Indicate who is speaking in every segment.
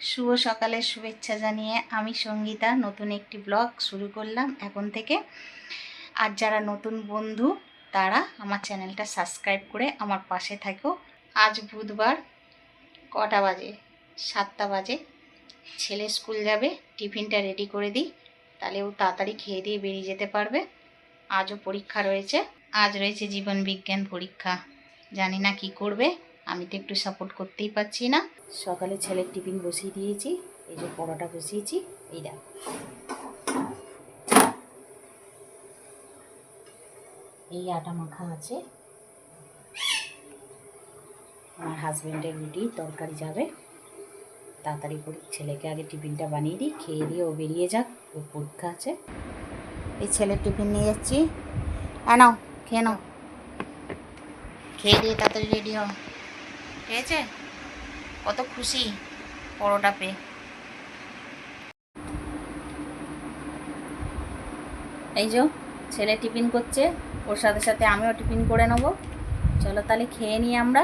Speaker 1: শুভ সকালের শুভেচ্ছা জানিয়ে আমি সঙ্গীতা, নতুন একটি ব্লগ শুরু করলাম এখন থেকে। আর যারা নতুন বন্ধু, তারা আমার চ্যানেলটা সাবস্ক্রাইব করে আমার পাশে থাকো। আজ বুধবার কটা বাজে? সাতটা বাজে। ছেলে স্কুল যাবে, টিফিনটা রেডি করে দিই। তাহলে ও তাড়াতাড়ি খেয়ে দিয়ে বেরিয়ে যেতে পারবে। আজও পরীক্ষা রয়েছে। আজ রয়েছে জীবন বিজ্ঞান পরীক্ষা। জানি না কি করবে। আমি তো একটু সাপোর্ট করতেই পারছি না। সকালে ছেলের টিফিন বসিয়ে দিয়েছি, এই যে পরোটা বসিয়েছি, এই দেখ। এই আটা মাখা আছে। আমার হাজব্যান্ডের রুটি, তরকারি যাবে। তাড়াতাড়ি করে ছেলেকে আগে টিফিনটা বানিয়ে দিই, খেয়ে দিয়ে ও বেরিয়ে যাক ও পরীক্ষা আছে। এই ছেলের টিফিন নিয়ে যাচ্ছি। নাও, খেয়ে নাও। খেয়ে দিয়ে তাড়াতাড়ি রেডি হও। ঠিক আছে কত খুশি পরোটা পেয়ে। এই যে ছেলে টিফিন করছে ওর সাথে সাথে আমিও টিফিন করে নেব। চলো তাহলে খেয়ে নিই আমরা।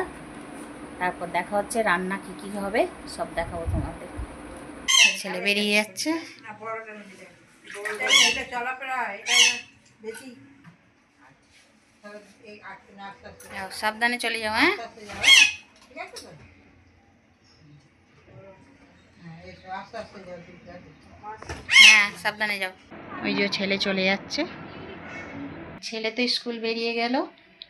Speaker 1: তারপর দেখা হচ্ছে রান্না কী কী হবে সব দেখাবো তোমাদের। ছেলে বেরিয়ে যাচ্ছে। সাবধানে চলে যাও হ্যাঁ?
Speaker 2: ঠিক হ্যাঁ আছে
Speaker 1: সাবধানে যাও। ওই যে ছেলে চলে যাচ্ছে। ছেলে তো স্কুল বেরিয়ে গেল।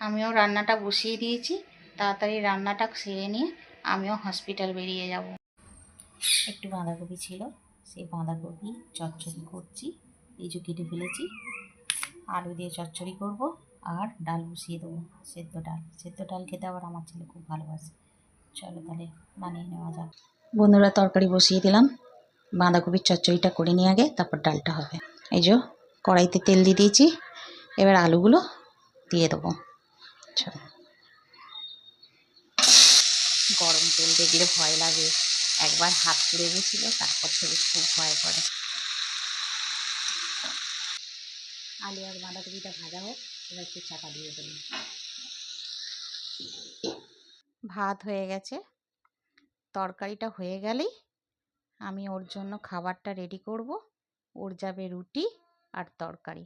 Speaker 1: আমিও রান্নাটা বসিয়ে দিয়েছি। তাড়াতাড়ি রান্নাটা সেরে নিয়ে আমিও হসপিটাল বেরিয়ে যাব। একটু বাঁধাকপি ছিল, সেই বাঁধাকপি চচ্চড়ি করছি। এই যে কেটে ফেলেছি। আলু দিয়ে চচ্চড়ি করব আর ডাল বসিয়ে দেবো। সেদ্ধ ডাল। সেদ্ধ ডাল খেতে আবার আমার ছেলে খুব ভালোবাসে। চলো তাহলে বানিয়ে নেওয়া যাক। বন্ধুরা, তরকারি বসিয়ে দিলাম। বাঁধাকপির চচ্চড়িটা করে নিয়ে আগে, তারপর ডালটা হবে। এই যে, কড়াইতে তেল দিয়ে দিয়েছি। এবার আলুগুলো দিয়ে দেবো। চলো। গরম তেল দেখলে ভয় লাগে। একবার হাত পুড়ে গেছিল, তারপর থেকে খুব ভয় করে। আলু আর বাঁধাকপিটা ভাজা হোক, এবার একটু চাপা দিয়ে দেবো। ভাত হয়ে গেছে। তরকারিটা হয়ে গেলেই আমি ওর জন্য খাবারটা রেডি করব। ওর যাবে রুটি আর তরকারি।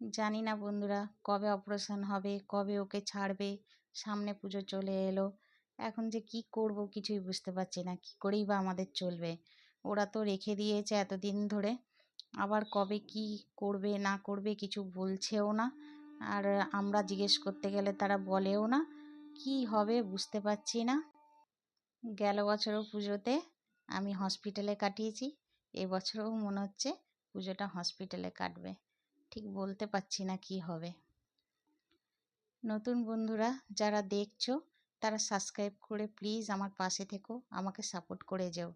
Speaker 1: জানি না বন্ধুরা কবে অপারেশন হবে, কবে ওকে ছাড়বে, সামনে পুজো চলে এলো। এখন যে কি করব কিছুই বুঝতে পারছি না, কি করেই বা আমাদের চলবে? ওরা তো রেখে দিয়েছে এতদিন ধরে। আবার কবে কি করবে, না করবে কিছু বলছেও না। আর আমরা জিজ্ঞেস করতে গেলে তারা বলেও না। কি হবে বুঝতে পারছি না। গেল বছরও পুজোতে আমি হসপিটালে কাটিয়েছি এবছরও মনে হচ্ছে পুজোটা হসপিটালে কাটবে। ঠিক বলতে পারছি না কি হবে। নতুন বন্ধুরা যারা দেখছ, তারা সাবস্ক্রাইব করে প্লিজ আমার পাশে থেকো, আমাকে সাপোর্ট করে যেও।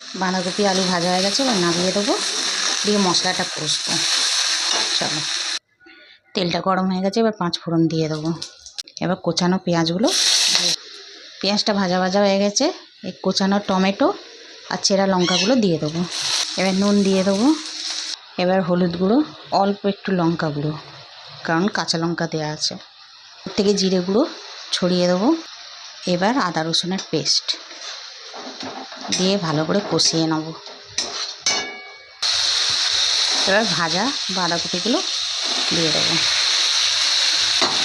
Speaker 1: বাঁধাকপি, আলু ভাজা হয়ে গেছে, এবার নামিয়ে দেবো, দিয়ে মশলাটা কষবো। চলো। তেলটা গরম হয়ে গেছে, এবার পাঁচ ফোড়ন দিয়ে দেবো। এবার কোচানো পেঁয়াজগুলো। পেঁয়াজটা ভাজা ভাজা হয়ে গেছে। এই কোচানো টমেটো আর চেরা লঙ্কাগুলো দিয়ে দেবো। এবার নুন দিয়ে দেবো। এবার হলুদ গুঁড়ো, অল্প একটু লঙ্কা গুঁড়ো, কারণ কাঁচা লঙ্কা দেওয়া আছে। থেকে জিরে গুঁড়ো ছড়িয়ে দেবো। এবার আদা রসুনের পেস্ট দিয়ে ভালো করে কষিয়ে নেব। এবার ভাজা বাঁধাকপিগুলো দিয়ে দেবো।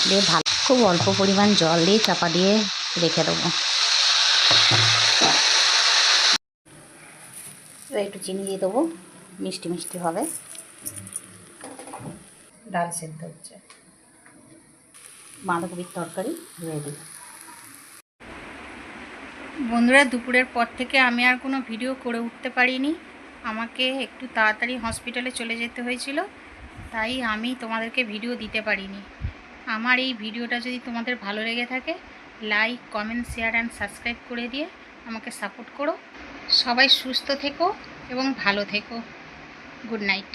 Speaker 1: দিয়ে ভালো খুব অল্প পরিমাণ জল দিয়ে চাপা দিয়ে রেখে দেবো। একটু চিনি দিয়ে দেবো, মিষ্টি মিষ্টি হবে। ডাল সেদ্ধ হচ্ছে। বাঁধাকপির তরকারি রেডি বন্ধুরা, দুপুরের পর থেকে আমি আর কোনো ভিডিও করে উঠতে পারিনি। আমাকে একটু তাড়াতাড়ি হসপিটালে চলে যেতে হয়েছিল, তাই আমি তোমাদেরকে ভিডিও দিতে পারিনি। আমার এই ভিডিওটা যদি তোমাদের ভালো লেগে থাকে like comment share and subscribe করে দিয়ে আমাকে সাপোর্ট করো। সবাই সুস্থ থেকো এবং ভালো থেকো। Good night